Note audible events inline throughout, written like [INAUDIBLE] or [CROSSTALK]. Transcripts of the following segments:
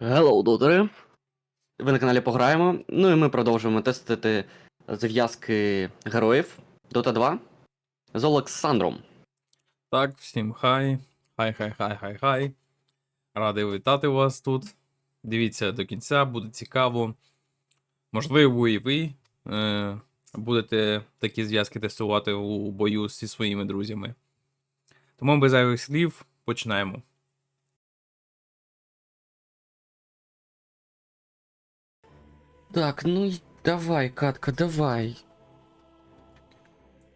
Hello, дудери. Ви на каналі Пограємо. Ну і ми продовжуємо тестити зав'язки героїв Dota 2 з Олександром. Так, всім хай. Хай, хай, хай, хай, хай. Радий вітати вас тут. Дивіться до кінця, буде цікаво. Можливо, і ви е, будете такі зв'язки тестувати у бою зі своїми друзями. Тому без зайвих слів починаємо. Так, ну й давай, Катка, давай.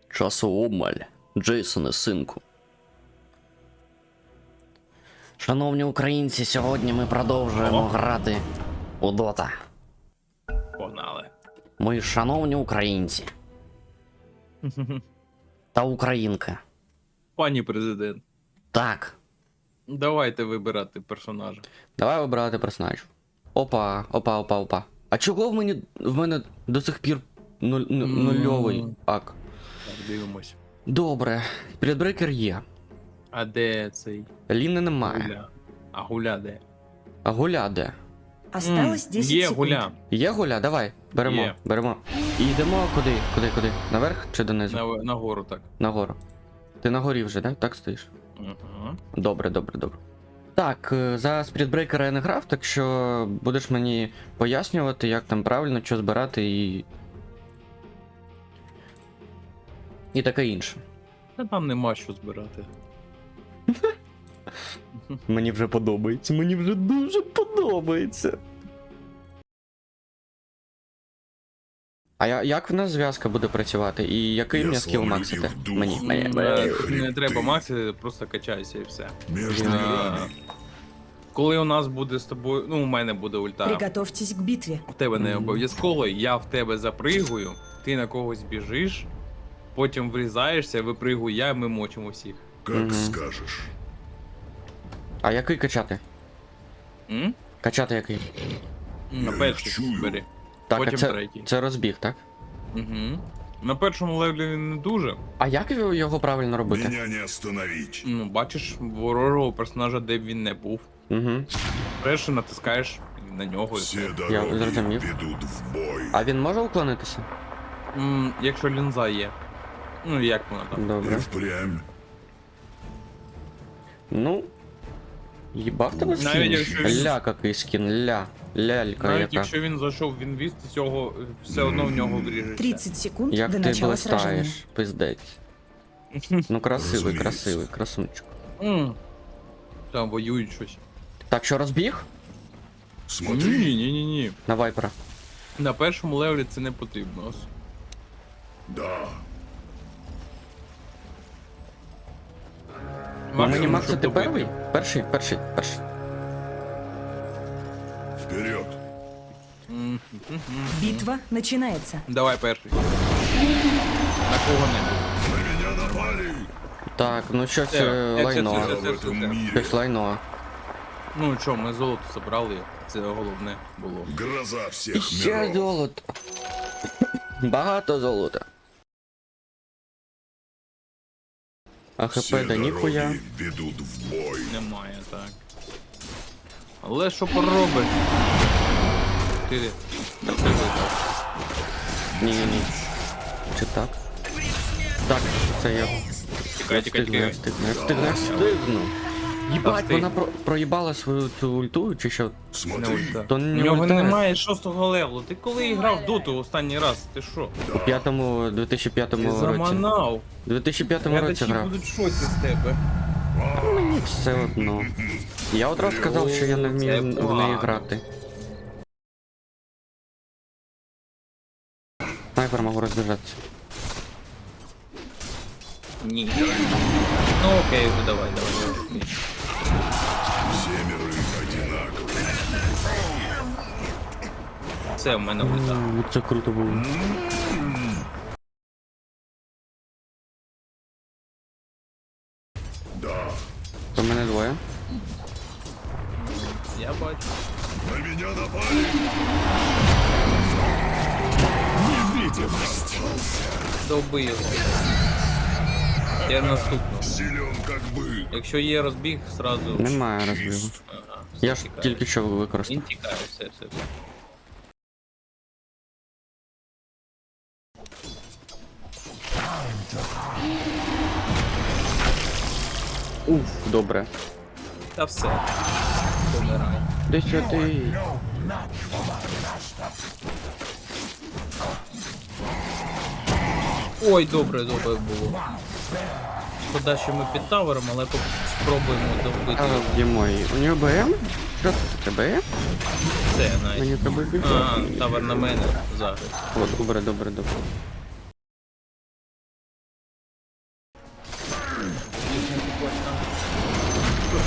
Часу обмаль, Джейсоне, синку. Шановні українці, сьогодні ми продовжуємо О. грати у Дота. Погнали. Мої шановні українці [LAUGHS] та українка. Пані президент, Так, давайте вибирати персонажа. Давай вибирати персонаж. Опа, опа, опа, опа. А чого в мені в мене до сих пір нуль, ну- нульовий ак? Так, дивимось. Добре, підбрекер є. А де цей Ліни немає. гуля? А гуля де? А гуля де? Осталось М, 10 Є секунд. гуля. Є гуля, давай, беремо, Є. беремо. І йдемо куди? Куди, куди? Наверх чи донизу? На, нагору так. Нагору. Ти нагорі вже, да? Так стоїш? Угу. Добре, добре, добре. Так, зараз за спрітбрейкера я не грав, так що будеш мені пояснювати, як там правильно, що збирати і. І таке інше. Та там нема що збирати. Мені вже подобається, мені вже дуже подобається. А я, як в нас зв'язка буде працювати? І який мені скіл максити? Мені, мені, е, Не треба макси, просто качайся і все. Е. Коли у нас буде з тобою, ну у мене буде ульта, Приготовьтесь к битве. в тебе не обов'язково, я в тебе запригую, ти на когось біжиш, потім врізаєшся, випригую я, ми мочимо всіх. Как Мгм. скажешь. А який качати? М? Качати який? На Я перший чую. бери. Так, а Потім це, третій. це розбіг, так? Угу. На першому левелі він не дуже. А як його правильно робити? Меня не остановить. Ну, бачиш, ворожого персонажа, де б він не був. Угу. Перше натискаєш на нього. і Все все. дороги зрозумів. ведут в бой. А він може уклонитися? М, Якщо лінза є. Ну, як вона там? Добре. впрямь. Ну. Їбав тебе скін? Навіть якщо він- Ля який скін, ля. Лялька Навіть яка. якщо він зайшов в інвіст, цього все одно в нього вріжеться. 30 секунд Як до ти начала сражения. блистаєш, пиздець. [LAUGHS] Ну красивий, Розуміється. красивий, красунчик. М. Там воюють щось. Так, що розбіг? Смотри. Ні, ні, ні, ні. На вайпера. На першому левелі це не потрібно. Да. Ну, мені Макса, ти перший? Перший, перший, перший. Вперед. Битва начинается. Давай перший. На кого-небудь. На меня напали. Так, ну щось Це, е, лайно. це, Я в этом мире. Щось лайно. Ну що, ми золото забрали, це головне було. Гроза всех ще миров. золото. Багато золота. А хп да ніхуя. дороги в бой. Немає, так. Але що поробиш? Ти. Так, так, так. Ні, ні, ні. Чи так? Так, це я. Тікай, тікай, тікай. встигну, я встигну, я встигну. Їбать, вона про проїбала свою цю ульту, чи що? Не Смотри. ульта. То У не нього ульта. немає шостого левелу. Ти коли грав в доту останній раз? Ти що? У п'ятому, 2005 Ти році. заманав. 2005 році Глядачі грав. будуть в шоці з тебе. Мені все одно. Я одразу сказав, що я не вмію Це в неї погано. грати. Снайпер можу розбіжатися. Ні. Ну окей, вже давай, давай. давай. Це в мене ульта. Це круто було. Да. То мене двоє. Я бачу. На меня напали. Невидимость. Його. Я наступну. Силен как бы. Якщо є розбіг, сразу. Немає розбігу. Ага, Я ж тікає. тільки що використав. Він тікає, все, все, все. Уф, добре. Та все. Помирай. Де сюди? Ой, добре, добре було. Шкода, що ми під тавером, але спробуємо добити А, де мой? У нього БМ? Що це таке БМ? це навіть. Мені треба бігти. А, тавер на мене зараз. О, добре, добре, добре.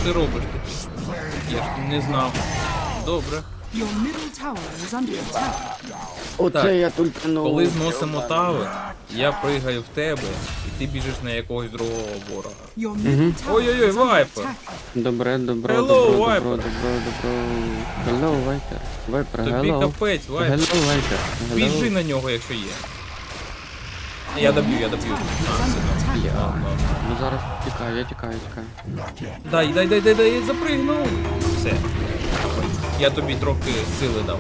Ти робиш? Я ж не знав. Добре. Your middle tower is under attack. Оце я тільки ну. Коли зносимо тавер, я пригаю в тебе, і ти біжиш на якогось другого ворога. Your middle tower Ой-ой-ой, under Вайпер. attack. Добре, добре, Hello, добре, Viper. добре, добре, добре. Hello, Viper. Viper, Тобі hello. капець. Hello, Viper. Hello. Біжи на нього, якщо є. Я доб'ю, я доб'ю. Ну зараз тікаю, я тікаю, тікаю. Дай, дай, дай, дай, дай, я запригнув. Все. Я тобі трохи сили дав.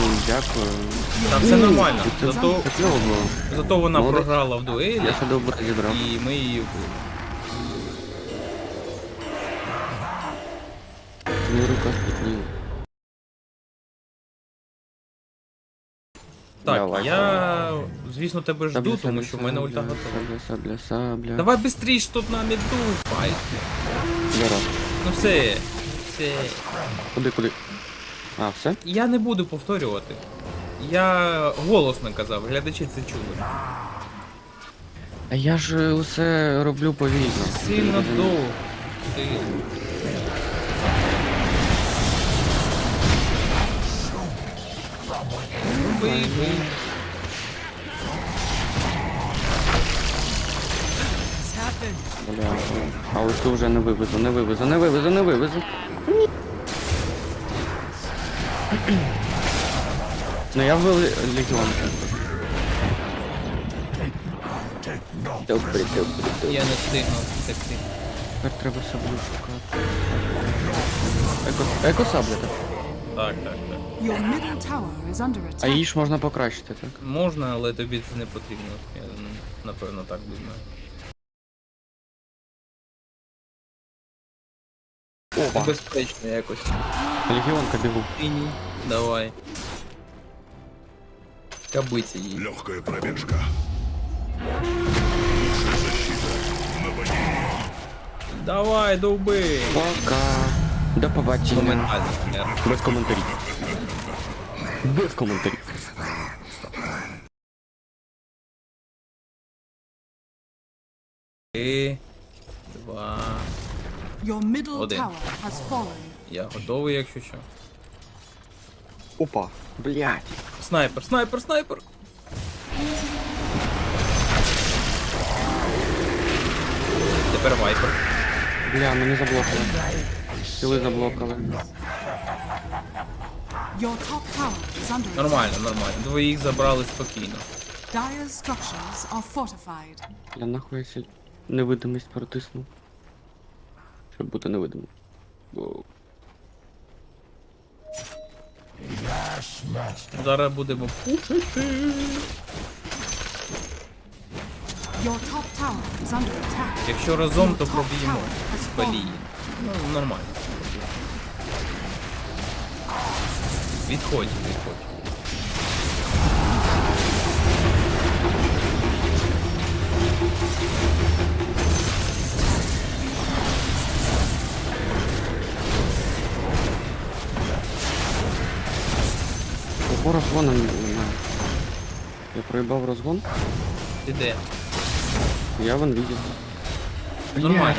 Ну, дякую. Там все нормально. Це Зато, це кльово було. зато вона Молодець. програла в дуелі, Я ще добре зібрав. і ми її вбили. Мій рука спітніла. Так, Давай. я, звісно, тебе жду, тому що в мене ульта готова. Сабля, сабля, сабля. Давай быстріш, тут на міду файт. Зараз. Ну все, все. Куди, куди? А, все? Я не буду повторювати. Я голосно казав, глядачі це чули. А я ж усе роблю повільно. Сильно довго. Ти... Бий, бий. Бля. А ось цю вже не вивезу, не вивезу, не вивезу, не вивезу. Ні. Ну я ввели легіон. Добре, добре, добре. Я не встигнув втекти. Тепер треба саблю шукати. Еко, еко сабля так. Так, так, так. Your middle tower is under А її ж можна покращити, так? Можна, але тобі це не потрібно. Я напевно так думаю. Опа. Безпечно якось. Легіонка бігу. Синій. Давай. Кабиці їй. Легкая пробежка. Лучшая защита. Нападение. Давай, довби! Пока. До побачення. Моментально, смерть. Без коментарів. Без коментарів. Три, два. Your middle Один. tower has fallen. Я готовий, якщо що. Опа. Блять. Снайпер, снайпер, снайпер! Тепер вайпер. Бля, мене заблокали. Сили заблокали. Your top tower is under attack. Нормально, нормально. Двоїх забрали спокійно. Dire structures are fortified. Я нахуй я сі- невидимість протиснув. Щоб бути невидимим. Зараз будемо пушити. Якщо разом, то проб'ємо tower балії. Ну, нормально. Відходь, відходь. Ого, розгону немає. Я проїбав розгон, Ти де? я вон видів. Нормально.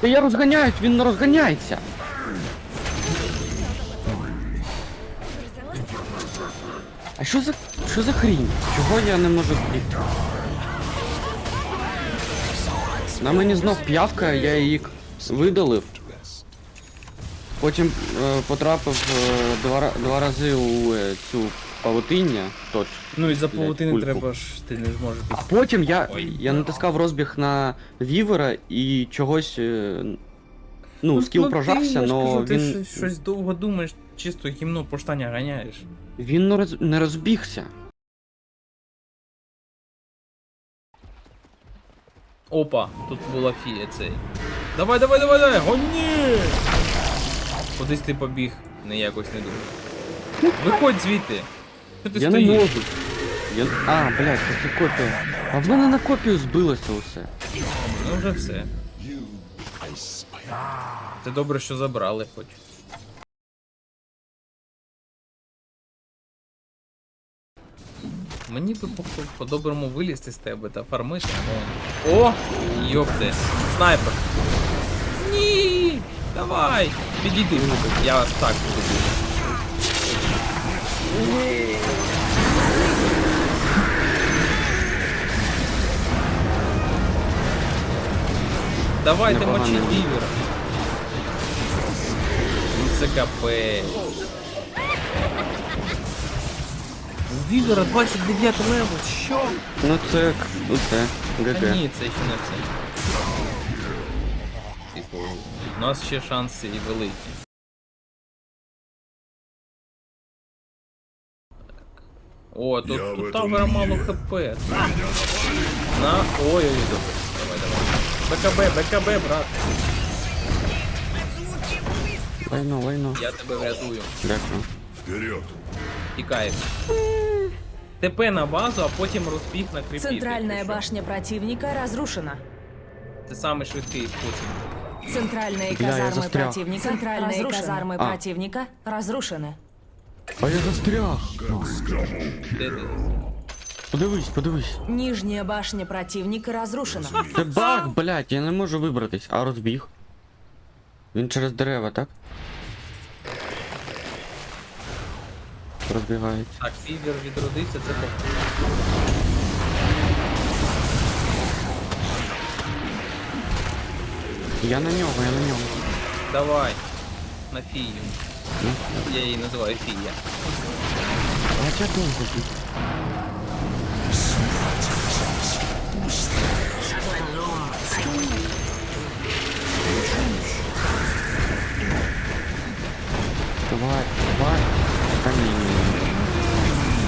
Та я розганяюсь, він не розганяється. А що за. що за хрінь? Чого я не можу бігти? На мені знов п'явка, я її видалив. Потім е, потрапив е, два, два рази у е, цю павутиння, точно. Ну і за Блядь, павутини кульку. треба ж, ти не зможеш А піти. потім я, Ой. я натискав розбіг на вівера і чогось. е, Ну, скіл прожався, ти, но ти він, щось, щось довго думаєш, чисто гімно по штані ганяєш. він не роз- не розбігся. Опа, тут була фія цей. Давай, давай, давай, давай, гоні! Кудись ти побіг, не якось не думаю. Виходь звідти. Що ти Я не стоїш? можу. Я... А, блядь, це копія. А в мене на копію збилося усе. Ну вже все. Це добре, що забрали хоч. Мені би по- по-доброму вилізти з тебе та фармити. О, О! Йопте! Снайпер! Ні! Давай! Підійди, я вас так буду. бити. Давайте Непогано. мочи вівера. Ну це капець. У вівера 29 левел, що? Ну це к- усе. Та ГГ. ні, це ще не це. У нас ще шанси і великі. О, тут, Я тут тавера мало хп. На. Ой-ой-ой, добре. Давай, давай. БКБ, БКБ, брат. Лайно, лайно. Я тебе врятую. Дякую. Вперед! Тікаєш. ТП на базу, а потім розбіг на кріпі. Центральная башня противника разрушена. Це самий швидкий спосіб. Центральные Бля, я казармы застрял. противника Центральные казармы А. противника разрушены. А я застряг. Де ти? Подивись, подивись. Нижняя башня противника разрушена. Це баг, блядь, я не можу вибратись. А розбіг. Він через дерева, так? Розбігається. Так, фівер відродився, це похуй. Я на нього, я на нього. Давай. На фію. Я її називаю фія. А я довго тут. Давай, давай. Та ні, ні, ні.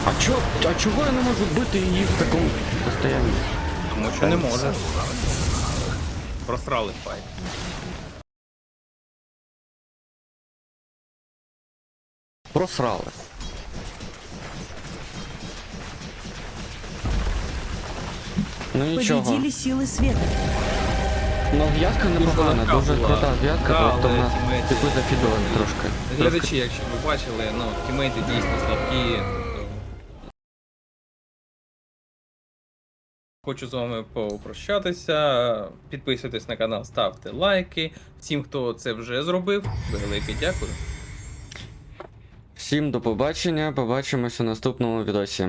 А чо, а чого я не можу бити її в такому состоянні? Тому що не може. Просрали файт. Просрали. Ну нічого. Победили силы света. Ну зв'язка непогана, легка дуже була. крута зв'язка, Да, просто в але нас тімейти- типу трошки. трошки. Глядачі, якщо ви бачили, ну, тімейти дійсно слабкі. Хочу з вами попрощатися. Підписуйтесь на канал, ставте лайки. Всім, хто це вже зробив, велике дякую. Всім до побачення, побачимося в наступному відосі.